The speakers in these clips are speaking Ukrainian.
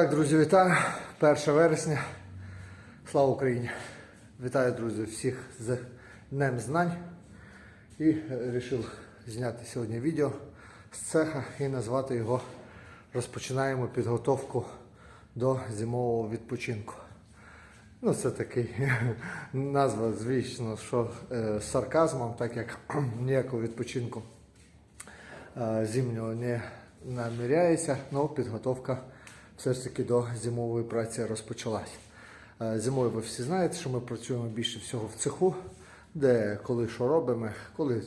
Так, друзі, вітаю. 1 вересня. Слава Україні! Вітаю, друзі, всіх з Днем Знань. І вирішив зняти сьогодні відео з цеха і назвати його Розпочинаємо підготовку до зимового відпочинку. Ну, це такий назва, звісно, що е, з сарказмом, так як ніякого відпочинку е, зимнього не наміряється, але підготовка все ж таки до зимової праці розпочалась. Е, Зимою ви всі знаєте, що ми працюємо більше всього в цеху, де коли що робимо, коли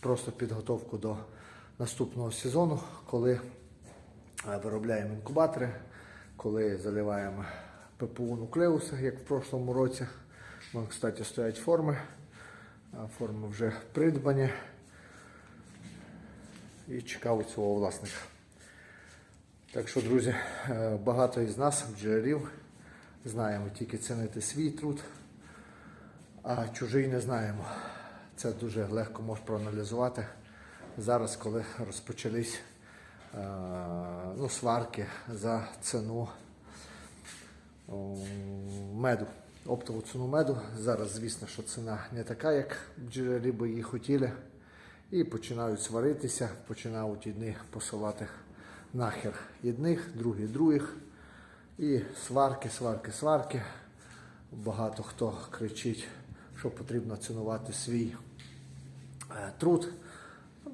просто підготовку до наступного сезону, коли е, виробляємо інкубатори, коли заливаємо ППУ нуклеуси, як в прошлому році. Вон, кстати, стоять форми. Форми вже придбані і чекають свого власника. Так що, друзі, е, багато із нас, бджолярів, знаємо тільки цінити свій труд, а чужий не знаємо. Це дуже легко можна проаналізувати зараз, коли розпочались е, ну, сварки за ціну меду, оптову ціну меду. Зараз, звісно, що ціна не така, як бджолярі би її хотіли. І починають сваритися, починають одні посилати нахер одних, другі других. І сварки, сварки, сварки. Багато хто кричить, що потрібно цінувати свій е, труд.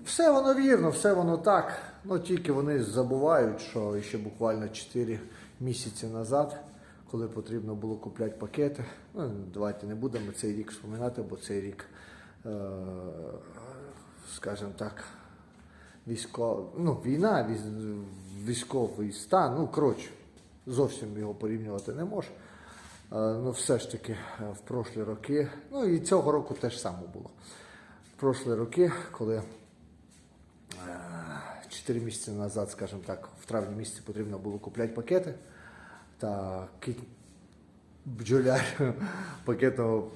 Все воно вірно, все воно так. Ну тільки вони забувають, що ще буквально 4 місяці назад, коли потрібно було купляти пакети, ну давайте не будемо цей рік вспоминати, бо цей рік, е, скажімо так, військо, ну, війна, віз- військовий стан, ну коротше, зовсім його порівнювати не можеш. Е, Ну, все ж таки, е, в прошлі роки, ну і цього року теж саме було. В прошлі роки, коли 4 місяці назад, скажімо так, в травні місяці потрібно було купляти пакети, та бджоляр пакетного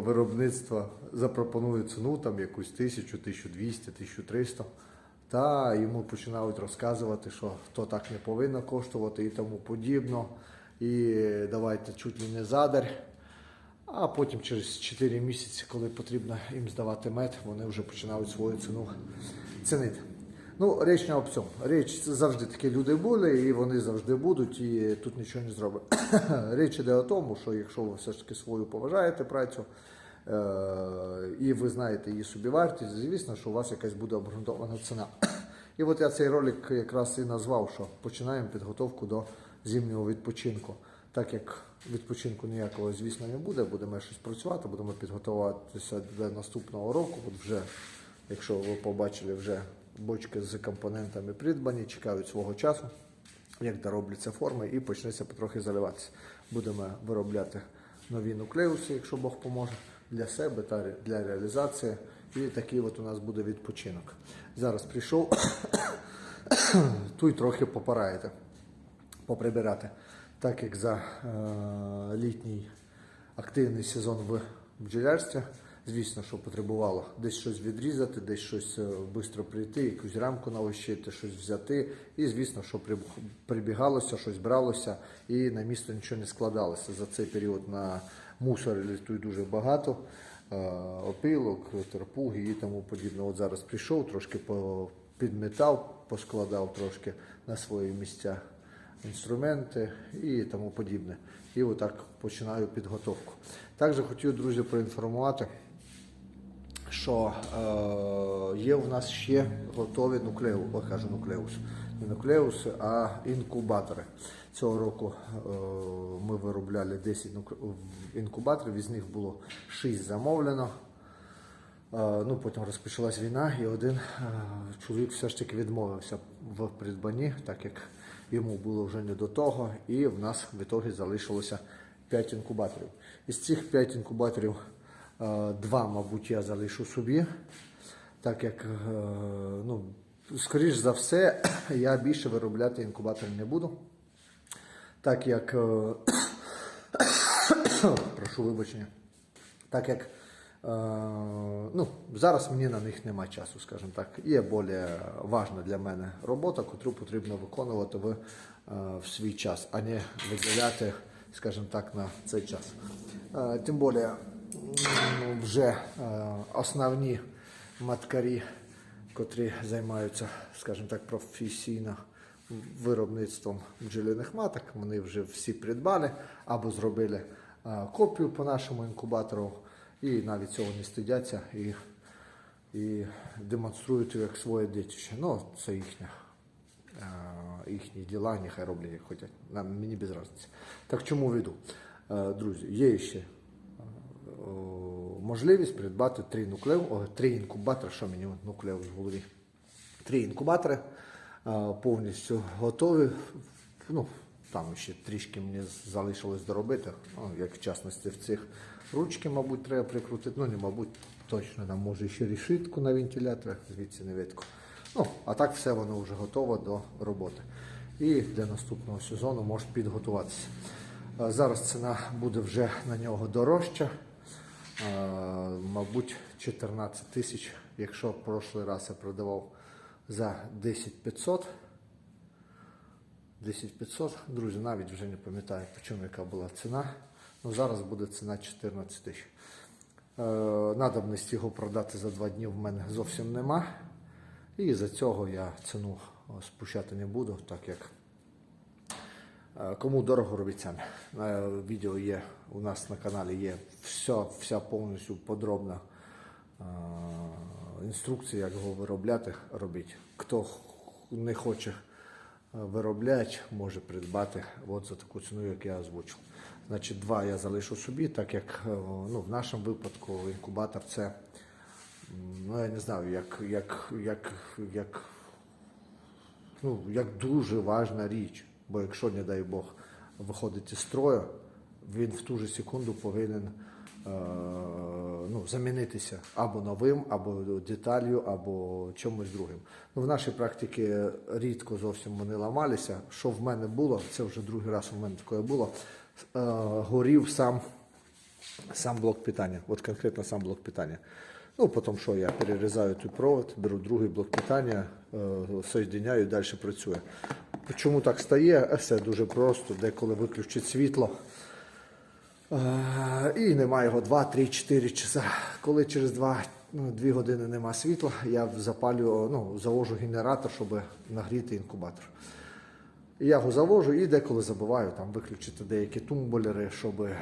виробництва запропонує ціну там якусь 1000, 1200, 1300. Та йому починають розказувати, що то так не повинно коштувати і тому подібно. І давайте чуть ли не задар. А потім через 4 місяці, коли потрібно їм здавати мед, вони вже починають свою ціну цінити. Ну, річ не об цьому. Річ завжди такі люди були, і вони завжди будуть, і тут нічого не зробить. Річ іде о тому, що якщо ви все ж таки свою поважаєте працю, і ви знаєте її собівартість, звісно, що у вас якась буде обґрунтована ціна. І от я цей ролик якраз і назвав, що починаємо підготовку до зимнього відпочинку. Так як відпочинку ніякого, звісно, не буде, будемо щось працювати, будемо підготуватися до наступного року. От вже, якщо ви побачили, вже бочки з компонентами придбані, чекають свого часу, як доробляться форми, і почнеться потрохи заливатися. Будемо виробляти нові нуклеуси, якщо Бог поможе, для себе та для реалізації. І такий от у нас буде відпочинок. Зараз прийшов, тут трохи попораєте поприбирати, так як за е, літній активний сезон в бджолярстві, звісно, що потребувало десь щось відрізати, десь щось швидко прийти, якусь рамку навищити, щось взяти. І звісно, що прибігалося, щось бралося, і на місто нічого не складалося. За цей період на мусор літує дуже багато. е, Опилок, терпуги і тому подібне. От зараз прийшов, трошки підметав, поскладав трошки на свої місця інструменти і тому подібне. І отак починаю підготовку. Також хотів, друзі, проінформувати, що е, є у нас ще готові нуклеус, кажу нуклеус, не нуклеуси, а інкубатори. Цього року е, ми виробляли 10 нук- інкубаторів, із них було 6 замовлено. Е, Ну, потім розпочалась війна, і один е, чоловік все ж таки відмовився в придбанні, так як йому було вже не до того, і в нас в ітогі залишилося 5 інкубаторів. Із цих 5 інкубаторів два, мабуть, я залишу собі, так як, ну, скоріш за все, я більше виробляти інкубаторів не буду, так як, е, прошу вибачення, так як е, ну, зараз мені на них немає часу, скажімо так. Є більш важна для мене робота, яку потрібно виконувати в, е, в свій час, а не виділяти, скажімо так, на цей час. Тим більше вже основні маткарі, котрі займаються, скажімо так, професійно виробництвом бджолиних маток. Вони вже всі придбали або зробили е, копію по нашому інкубатору, і навіть цього не стидяться і, і демонструють як своє дитище. Ну, це їхня. е, Їхні діла, нехай роблять як хочуть. Нам мені без разниці. Так чому веду? Е, Друзі, є ще можливість придбати три нуклеу, о, три інкубатори, що мені от нуклеус в голові. Три інкубатори е, повністю готові. Ну, там ще трішки мені залишилось доробити. Ну, як в частності в цих ручки, мабуть, треба прикрутити. Ну, не мабуть, точно там може ще рішитку на вентиляторах, звідси не видко. Ну, а так все воно вже готово до роботи. І для наступного сезону можеш підготуватися. Зараз ціна буде вже на нього дорожча. Е, Мабуть, 14 тисяч, якщо в прошлий раз я продавав за 10 500. 10 500, друзі, навіть вже не пам'ятаю, по чому яка була ціна. Ну, зараз буде ціна 14 тисяч. Е, надобності його продати за 2 дні в мене зовсім нема. І за цього я ціну спущати не буду, так як Е, Кому дорого робіть самі. Е, Відео є у нас на каналі є вся, вся повністю подробна е, інструкція, як його виробляти, робіть. Хто не хоче е, виробляти, може придбати от за таку ціну, як я озвучив. Значить, два я залишу собі, так як е, ну, в нашому випадку інкубатор це, ну я не знаю, як, як, як, як ну, як дуже важна річ. Бо якщо, не дай Бог, виходить із строю, він в ту же секунду повинен е, ну, замінитися або новим, або деталью, або чимось другим. Ну, в нашій практиці рідко зовсім вони ламалися. Що в мене було, це вже другий раз у мене таке було. Е, горів сам сам блок питання, от конкретно сам блок питання. Ну, потім що я перерізаю той провод, беру другий блок питання, е, соєдиняю і далі працює. Чому так стає? Все дуже просто, деколи виключить світло. Е, І немає його 2, 3, 4 часа. Коли через 2, ну, 2 години нема світла, я запалюю, ну, завожу генератор, щоб нагріти інкубатор. Я його завожу і деколи забуваю там виключити деякі тумблери, щоб е,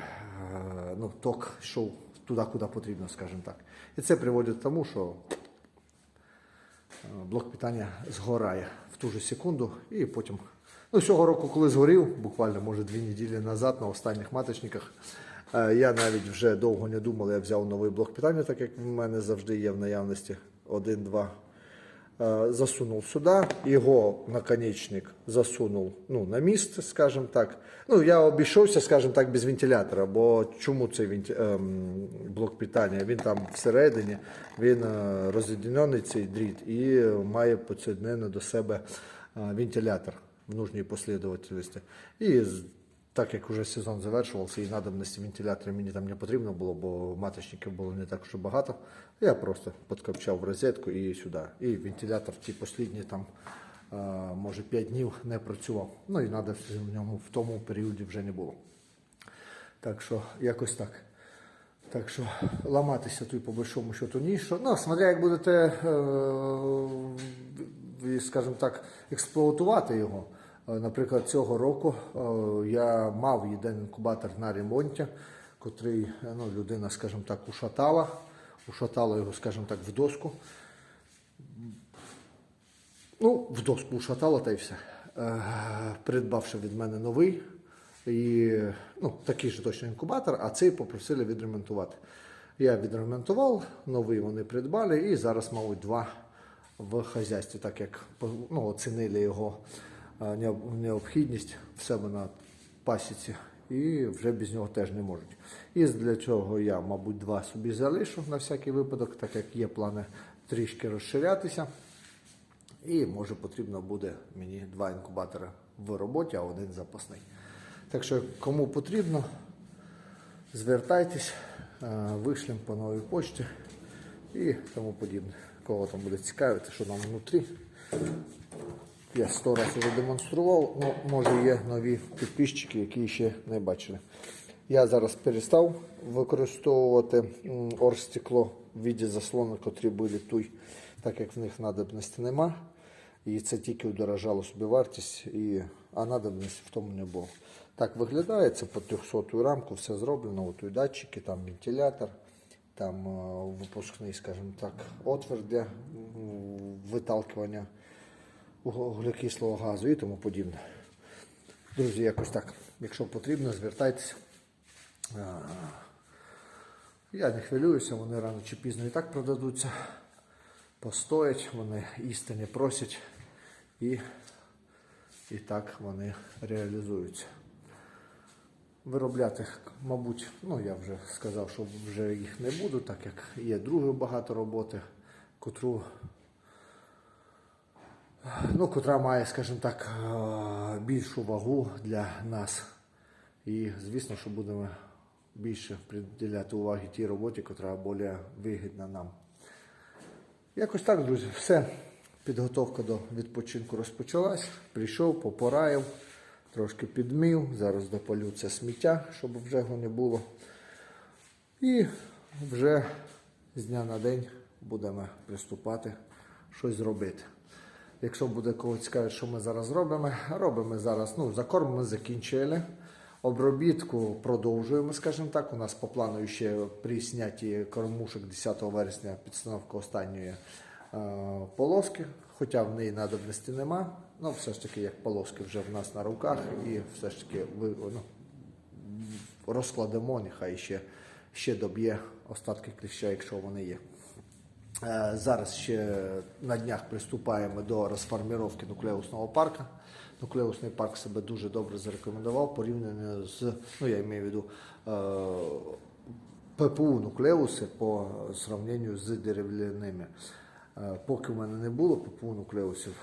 ну, ток йшов туди, куди потрібно, скажімо так. І це приводить до тому, що е, блок питання згорає в ту ж секунду і потім. Ну, цього року, коли згорів, буквально може дві неділі назад на останніх маточниках, е, я навіть вже довго не думав, я взяв новий блок питання, так як в мене завжди є в наявності один-два. Е, засунув сюди, його наконечник засунув ну, на місце, скажімо так. Ну, я обійшовся, скажімо так, без вентилятора, бо чому цей венті... ем, блок питання? Він там всередині, він е, роз'єднаний цей дріт і має підсоединений до себе е, вентилятор в нужній послідовності. І так як вже сезон завершувався і надобності вентилятора мені там не потрібно було, бо маточників було не так, що багато. Я просто підкопчав в розетку і сюди. І вентилятор ті останні там, може 5 днів не працював. Ну і надобності в ньому в тому періоді вже не було. Так що якось так. Так що ламатися тут по большому счету ні. Що, ну, смотря як будете, е, скажімо так, експлуатувати його. Е, Наприклад, цього року е, я мав один інкубатор на ремонті, котрий е, ну, людина, скажімо так, ушатала, ушатала його, скажімо так, в доску. Ну, в доску ушатало та й все. Придбавши від мене новий, і, ну, такий же точно інкубатор, а цей попросили відремонтувати. Я відремонтував, новий вони придбали, і зараз, мабуть, два в хазяйстві, так як ну, оцінили його необхідність в себе на пасіці, і вже без нього теж не можуть. І для цього я, мабуть, два собі залишу на всякий випадок, так як є плани трішки розширятися. І може потрібно буде мені два інкубатори в роботі, а один запасний. Так що, кому потрібно, звертайтесь, вишлем по новій почті і тому подібне. Кого там буде цікавити, що там внутрі. Я сто разів вже демонстрував, ну може є нові підписчики, які ще не бачили. Я зараз перестав використовувати м, оргстекло в віді заслони, котрі були туй, так як в них надобності нема. І це тільки удорожало собі вартість, і, а надобності в тому не було. Так виглядає, це по 300 рамку, все зроблено, от і датчики, там вентилятор, там е, випускний, скажімо так, отвір для виталкування вуглекислого газу і тому подібне. Друзі, якось так. Якщо потрібно, звертайтеся. Я не хвилююся, вони рано чи пізно і так продадуться. Постоять, вони істині просять і, і так вони реалізуються. Виробляти, мабуть, ну я вже сказав, що вже їх не буду, так як є друге багато роботи, котру ну, котра має, скажімо так, е, більшу вагу для нас. І звісно, що будемо більше приділяти уваги тій роботі, котра більш вигідна нам. Якось так, друзі, все. Підготовка до відпочинку розпочалась. Прийшов, попораїв, трошки підмив. Зараз допалю це сміття, щоб вже його не було. І вже з дня на день будемо приступати щось зробити. Якщо буде кого цікавить, що ми зараз робимо, робимо зараз. Ну, закорм ми закінчили. Обробітку продовжуємо, скажімо так. У нас по плану ще при снятті кормушок 10 вересня підстановка останньої е, полоски, хоча в неї надобності нема. Ну, все ж таки, як полоски вже в нас на руках, і все ж таки ви, ну, розкладемо, нехай ще, ще доб'є остатки кліща, якщо вони є. Е, Зараз ще на днях приступаємо до розформіровки нуклеусного парка. Нуклеусний парк себе дуже добре зарекомендував порівняно з, ну я маю в виду, е, ППУ нуклеуси по сравненню з дерев'яними. Е, Поки в мене не було ППУ нуклеусів,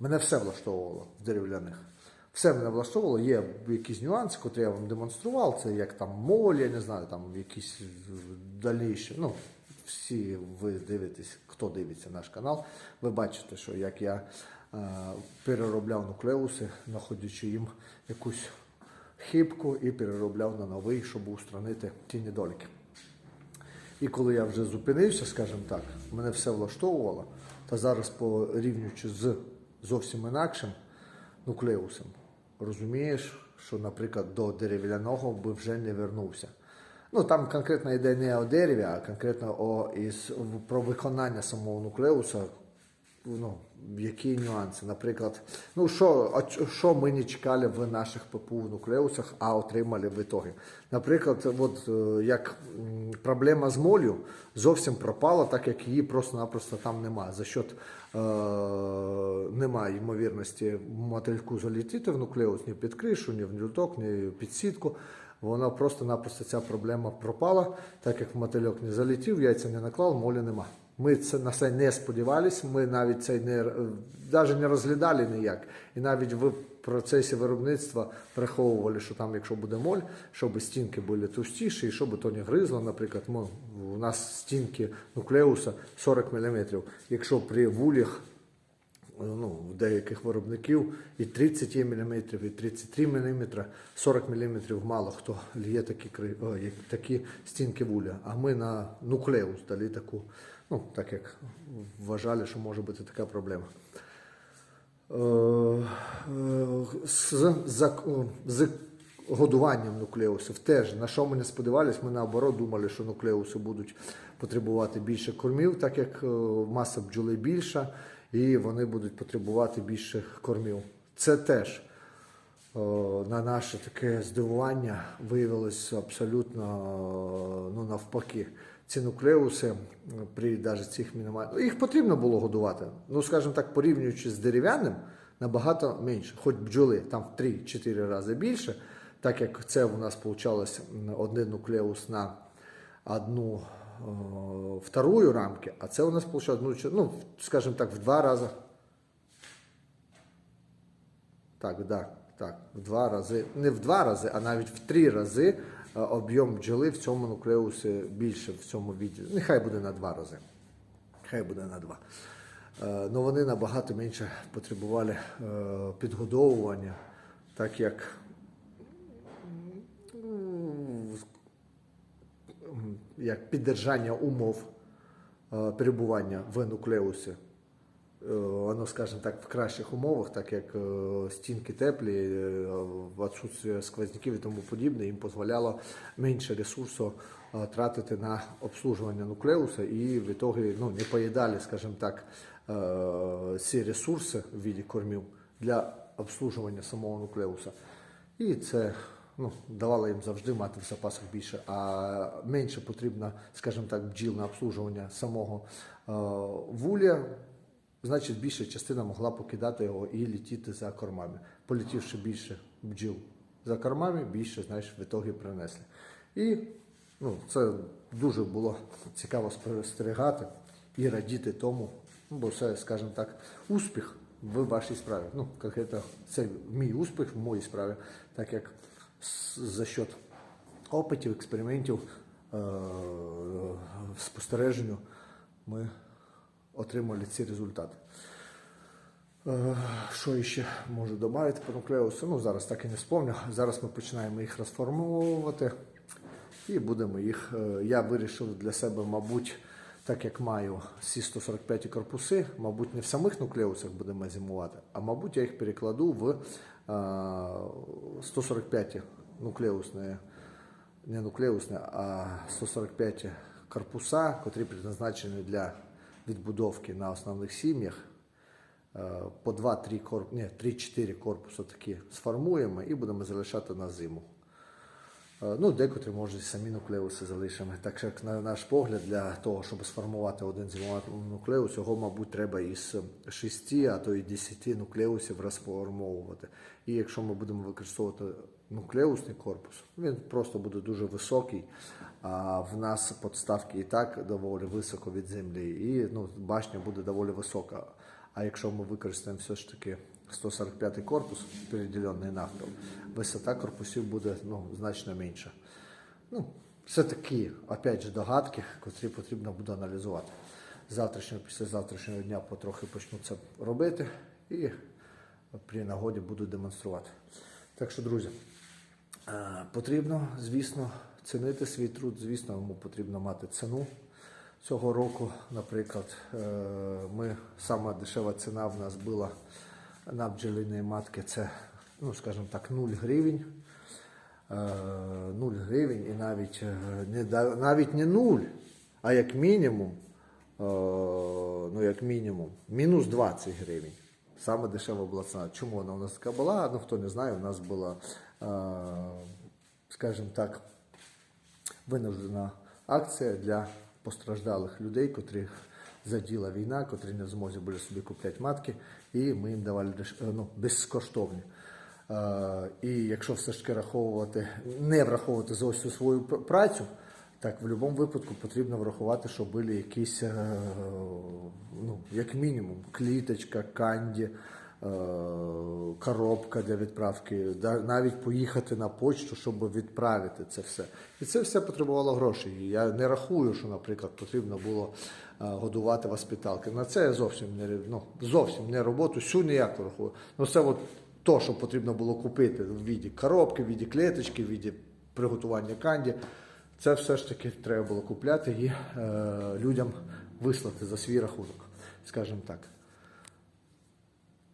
мене все влаштовувало в дерев'яних. Все мене влаштовувало, є якісь нюанси, котрі я вам демонстрував. Це як там моль, я не знаю, там якісь дальніші. Ну, всі ви дивитесь, хто дивиться наш канал, ви бачите, що як я е, переробляв нуклеуси, знаходячи їм якусь хибку і переробляв на новий, щоб устранити ті недоліки. І коли я вже зупинився, скажімо так, мене все влаштовувало, та зараз порівнюючи з зовсім інакшим нуклеусом, розумієш, що, наприклад, до дерев'яного би вже не вернувся. Ну там конкретно йде не о дереві, а конкретно о, із, про виконання самого нуклеуса. Ну, які нюанси? Наприклад, ну що, що ми не чекали в наших ППУ нуклеусах, а отримали в ітогі? Наприклад, от е, як проблема з молю зовсім пропала, так як її просто-напросто там нема. За счет е, немає ймовірності мотильку залітити в нуклеус ні під кришу, ні в нюток, ні під сітку. Вона просто-напросто ця проблема пропала, так як мотильок не залетів, яйця не наклав, молі нема. Ми це на це не сподівалися, ми навіть це не навіть не розглядали ніяк. І навіть в процесі виробництва приховували, що там, якщо буде моль, щоб стінки були товстіші, і щоб то не гризло. Наприклад, ну, у нас стінки нуклеуса 40 мм. Якщо при вулях ну, в деяких виробників і 30 мм, і 33 мм, 40 мм мало хто лє такі, о, такі стінки вуля. А ми на нуклеус дали таку, ну, так як вважали, що може бути така проблема. Е, е, З, з годуванням нуклеусів теж на що ми не сподівалися, ми наоборот думали, що нуклеуси будуть потребувати більше кормів, так як е, маса бджоли більша, і вони будуть потребувати більше кормів. Це теж о, на наше таке здивування виявилось абсолютно ну, навпаки. Ці нуклеуси при навіть цих мінімальних. Їх потрібно було годувати. Ну, скажімо так, порівнюючи з дерев'яним, набагато менше. Хоч бджоли там в 3-4 рази більше, так як це у нас вийшло один нуклеус на одну вторую рамки, а це у нас вийшло, ну, ну, скажімо так, в два рази. Так, да, так, в два рази, не в два рази, а навіть в три рази е, об'єм бджоли в цьому нуклеусі більше в цьому відділі. Нехай буде на два рази. Хай буде на два. Е, Ну вони набагато менше потребували е, підгодовування, так як як піддержання умов е, перебування в нуклеусі. Е, Воно, скажімо так, в кращих умовах, так як е, стінки теплі, відсутствие сквозняків і тому подібне, їм дозволяло менше ресурсу тратити на обслуговування нуклеуса і в ітогі ну, не поїдали, скажімо так, ці ресурси в віді кормів для обслуговування самого нуклеуса. І це ну, давало їм завжди мати в запасах більше, а менше потрібно, скажімо так, бджіл на обслуговування самого е, вуля, значить більша частина могла покидати його і летіти за кормами. Полетівши більше бджіл за кормами, більше знаєш, в ітогі принесли. І ну, це дуже було цікаво спостерігати і радіти тому, бо це, скажімо так, успіх в вашій справі. Ну, конкретно це мій успіх в моїй справі, так як за счет опитів, експериментів, е- спостереженню ми отримали ці результати. Е, Що ще можу додати по нуклеусу? Ну, зараз так і не спомню. Зараз ми починаємо їх розформовувати і будемо їх. е, Я вирішив для себе, мабуть, так як маю всі 145 корпуси, мабуть, не в самих нуклеусах будемо зимувати, а мабуть, я їх перекладу в е, 145 нуклеусне, не нуклеусне, а 145 корпуса, котрі предназначені для відбудовки на основних сім'ях. Е, По 2-3 корп... ні, 3-4 корпуси такі сформуємо і будемо залишати на зиму. Ну, декотрі, може, і самі нуклеуси залишимо. Так як на наш погляд, для того, щоб сформувати один зимовий нуклеус, його, мабуть, треба із 6, а то і 10 нуклеусів розформовувати. І якщо ми будемо використовувати нуклеусний корпус, він просто буде дуже високий, а в нас подставки і так доволі високо від землі, і ну, башня буде доволі висока. А якщо ми використаємо все ж таки 145 корпус, переділений навпіл, висота корпусів буде ну, значно менша. Ну, це такі, опять же, догадки, котрі потрібно буде аналізувати. Завтрашнього, після завтрашнього дня потрохи почну це робити і при нагоді буду демонструвати. Так що, друзі, е, потрібно, звісно, цінити свій труд, звісно, йому потрібно мати ціну. Цього року, наприклад, е, ми сама дешева ціна в нас була на бджолині матки, це, ну, скажімо так, 0 гривень. Е, 0 гривень і навіть е, не, навіть не 0, а як мінімум, е, ну як мінімум, мінус 20 гривень. Саме дешева була ціна. Чому вона у нас така була? Ну хто не знає, у нас була, е, скажімо так, винуждена акція для постраждалих людей, котрих заділа війна, котрі не в змозі були собі купляти матки, і ми їм давали е, ну, безкоштовні. Е, І якщо все ж таки раховувати, не враховувати за ось свою працю, так в будь-якому випадку потрібно врахувати, що були якісь, е, ну, як мінімум, кліточка, канді, коробка для відправки, навіть поїхати на почту, щоб відправити це все. І це все потребувало грошей. Я не рахую, що, наприклад, потрібно було годувати воспиталки. На це я зовсім не ну, зовсім не роботу, всю ніяку рахую. Ну це от то, що потрібно було купити в віді коробки, в віді клеточки, в віді приготування канді. Це все ж таки треба було купляти і е, людям вислати за свій рахунок, скажімо так.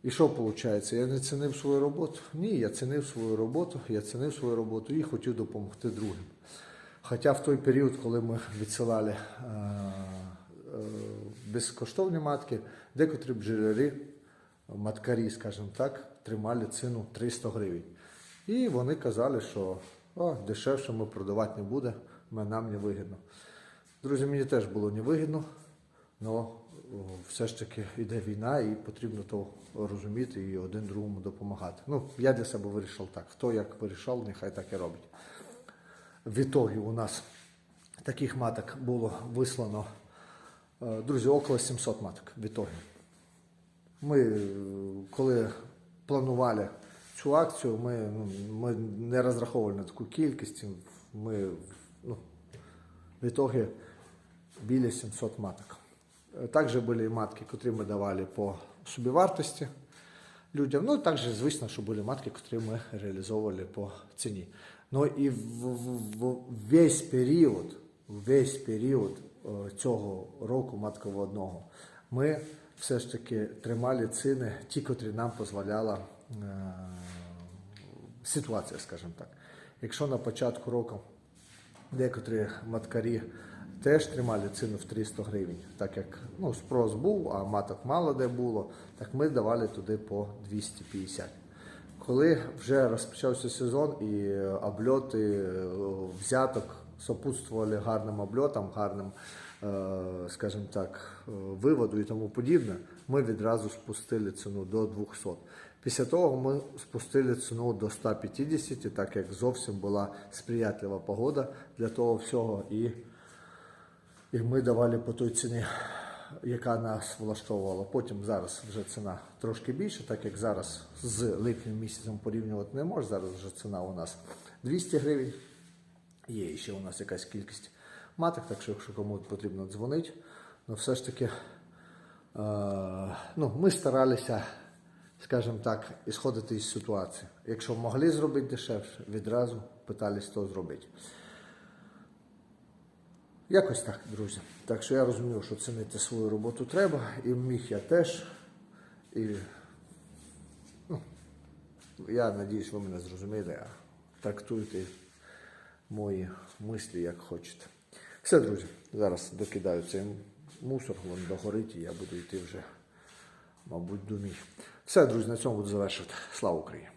І що виходить? Я не цінив свою роботу? Ні, я цінив свою роботу, я цінив свою роботу і хотів допомогти другим. Хоча в той період, коли ми відсилали е, е, безкоштовні матки, декотрі бджолярі, маткарі, скажімо так, тримали ціну 300 гривень. І вони казали, що о, дешевше ми продавати не буде, нам не вигідно. Друзі, мені теж було невигідно, але все ж таки йде війна і потрібно то розуміти і один другому допомагати. Ну, я для себе вирішив так. Хто як вирішав, нехай так і робить. В ітогі у нас таких маток було вислано, е, друзі, около 700 маток в ітогі. Ми, е, коли планували цю акцію, ми, ну, ми не розраховували на таку кількість. Ми ну, в ітогі біля 700 маток. Е, Також були матки, котрі ми давали по собівартості людям. Ну, також, звісно, що були матки, котрі ми реалізовували по ціні. Ну і в, в, в весь період, весь період е, цього року матководного ми все ж таки тримали ціни, ті, котрі нам дозволяла е, ситуація, скажімо так. Якщо на початку року Декотрі маткарі теж тримали ціну в 300 гривень, так як ну, спрос був, а маток мало де було, так ми давали туди по 250. Коли вже розпочався сезон і е, обльоти е, взяток сопутствували гарним обльотам, гарним, е, скажімо так, е, виводу і тому подібне, ми відразу спустили ціну до 200. Після того ми спустили ціну до 150, так як зовсім була сприятлива погода для того всього. І, і ми давали по той ціні, яка нас влаштовувала. Потім зараз вже ціна трошки більше, так як зараз з липнем місяцем порівнювати не можна. Зараз вже ціна у нас 200 гривень. Є ще у нас якась кількість маток, так що якщо кому потрібно дзвонити, ну все ж таки е, ну, ми старалися, скажімо так, ісходити із ситуації. Якщо могли зробити дешевше, відразу питались то зробити. Якось так, друзі. Так що я розумів, що цінити свою роботу треба, і міг я теж. І ну, я надіюсь, ви мене зрозуміли, а трактуйте мої мислі як хочете. Все, друзі, зараз докидаю цей мусор, він догорить, і я буду йти вже, мабуть, до мій. Все, друзі, на цьому буду завершувати. Слава Україні!